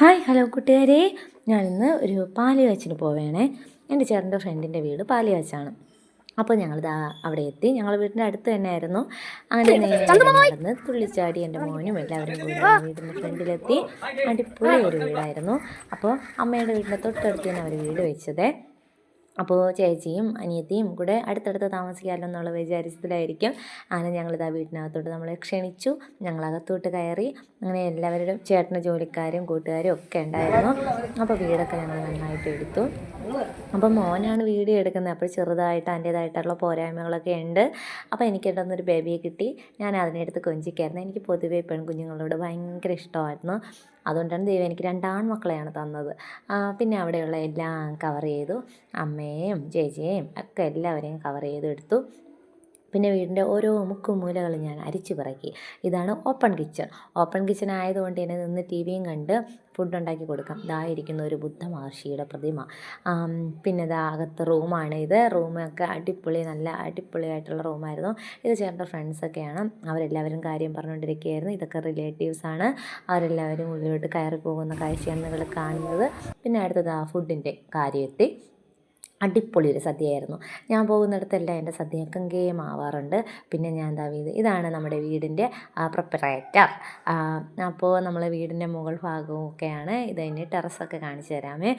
Hi hello കൂട്ടുകാരെ. ഞാനിന്ന് ഒരു പാലിയാച്ചിന് പോവേണേ. എന്റെ ചേട്ടന്റെ ഫ്രണ്ടിന്റെ വീട് പാലിയാച്ചാണ് അപ്പോൾ ഞങ്ങളിതാ അവിടെ എത്തി. ഞങ്ങൾ വീടിന്റെ അടുത്ത് തന്നെ ആയിരുന്നു അങ്ങനെ നടന്ന് തുള്ളിച്ചാടി എന്റെ മോനും എല്ലാവരും കൂടി വീടിന്റെ ഫ്രണ്ടിലെത്തി. അടിപൊളി ഒരു വീടായിരുന്നു. അപ്പോൾ അമ്മയുടെ വീടിന്റെ തൊട്ടടുത്ത് തന്നെ അവർ വീട് വെച്ചതേ. അപ്പോൾ ചേച്ചിയും അനിയത്തിയും കൂടെ അടുത്തടുത്ത് താമസിക്കാമല്ലോ എന്നുള്ള വിചാരിച്ചതിലായിരിക്കും. അങ്ങനെ ഞങ്ങളിതാ വീട്ടിനകത്തോട്ട് നമ്മളെ ക്ഷണിച്ചു. ഞങ്ങളകത്തോട്ട് കയറി. അങ്ങനെ എല്ലാവരും ചേട്ടന്റെ ജോലിക്കാരും കൂട്ടുകാരും ഒക്കെ ഉണ്ടായിരുന്നു. അപ്പോൾ വീടൊക്കെ ഞങ്ങൾ നന്നായിട്ട് എടുത്തു. അപ്പോൾ മോനാണ് വീഡിയോ എടുക്കുന്നത്. അപ്പോൾ ചെറുതായിട്ട് അതിന്റേതായിട്ടുള്ള പോരായ്മകളൊക്കെ ഉണ്ട്. അപ്പോൾ എനിക്ക് ഒരു ബേബിയെ കിട്ടി. ഞാൻ അതിനെടുത്ത് കൊഞ്ചിക്കായിരുന്നു. എനിക്ക് പൊതുവേ പെൺകുഞ്ഞുങ്ങളോട് ഭയങ്കര ഇഷ്ടമായിരുന്നു. അതുകൊണ്ടാണ് ദൈവം എനിക്ക് രണ്ടാൺമക്കളെയാണ് തന്നത്. പിന്നെ അവിടെയുള്ള എല്ലാം കവർ ചെയ്തു. അമ്മയെയും ചേച്ചിയെയും ഒക്കെ എല്ലാവരെയും കവർ ചെയ്തെടുത്തു. പിന്നെ വീടിന്റെ ഓരോ മുക്കും മൂലകളും ഞാൻ അരിച്ചു പറക്കി. ഇതാണ് ഓപ്പൺ കിച്ചൺ. ഓപ്പൺ കിച്ചൺ ആയതുകൊണ്ട് തന്നെ നിന്ന് ടി വിയും കണ്ട് ഫുഡ് ഉണ്ടാക്കി കൊടുക്കാം. ഇതായിരിക്കുന്ന ഒരു ബുദ്ധ മഹർഷിയുടെ പ്രതിമ. പിന്നെ ഇതാ അകത്ത് റൂമാണ് ഇത്. റൂമൊക്കെ അടിപൊളി നല്ല അടിപൊളിയായിട്ടുള്ള റൂമായിരുന്നു. ഇത് ചേട്ടന്റെ ഫ്രണ്ട്സൊക്കെയാണ് അവരെല്ലാവരും കാര്യം പറഞ്ഞുകൊണ്ടിരിക്കുകയായിരുന്നു. ഇതൊക്കെ റിലേറ്റീവ്സാണ് അവരെല്ലാവരും ഉള്ളിലോട്ട് കയറി പോകുന്ന കാഴ്ചയാണ് നിങ്ങൾ കാണുന്നത്. പിന്നെ അടുത്തത് ആ ഫുഡിന്റെ കാര്യമെത്തി. അടിപൊളി ഒരു സദ്യയായിരുന്നു. ഞാൻ പോകുന്നിടത്തെല്ലാം എന്റെ സദ്യ ആവാറുണ്ട്. പിന്നെ ഞാൻ എന്താ ചെയ്ത് ഇതാണ് നമ്മുടെ വീടിന്റെ പ്രപ്പറേറ്റർ അപ്പോൾ നമ്മൾ വീടിന്റെ മുകൾ ഭാഗവും ഒക്കെയാണ്. ഇതിന്റെ ടെറസൊക്കെ കാണിച്ചു തരാമേ.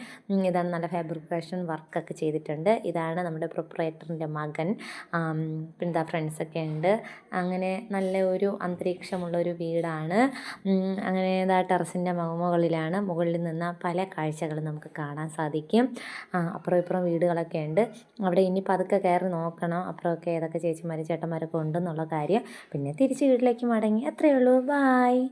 ഇതാണ് നല്ല ഫാബ്രിക്കേഷൻ വർക്കൊക്കെ ചെയ്തിട്ടുണ്ട്. ഇതാണ് നമ്മുടെ പ്രൊപ്പറേറ്ററിന്റെ മകൻ. പിന്നെ ഫ്രണ്ട്സൊക്കെ ഉണ്ട്. അങ്ങനെ നല്ല ഒരു അന്തരീക്ഷമുള്ള ഒരു വീടാണ്. അങ്ങനെ ഇതാ ടെറസിന്റെ മുകളിലാണ്. മുകളിൽ നിന്ന് പല കാഴ്ചകളും നമുക്ക് കാണാൻ സാധിക്കും. അപ്പുറം ഇപ്പുറം വീടുകൾ വീടുകളൊക്കെ ഉണ്ട്. അവിടെ ഇനി പതുക്കെ കയറി നോക്കണം. അപ്പുറമൊക്കെ ഏതൊക്കെ ചേച്ചിമാരും ചേട്ടന്മാരൊക്കെ ഉണ്ടെന്നുള്ള കാര്യം. പിന്നെ തിരിച്ച് വീട്ടിലേക്ക് മടങ്ങി. അത്രയേ ഉള്ളൂ. ബായ്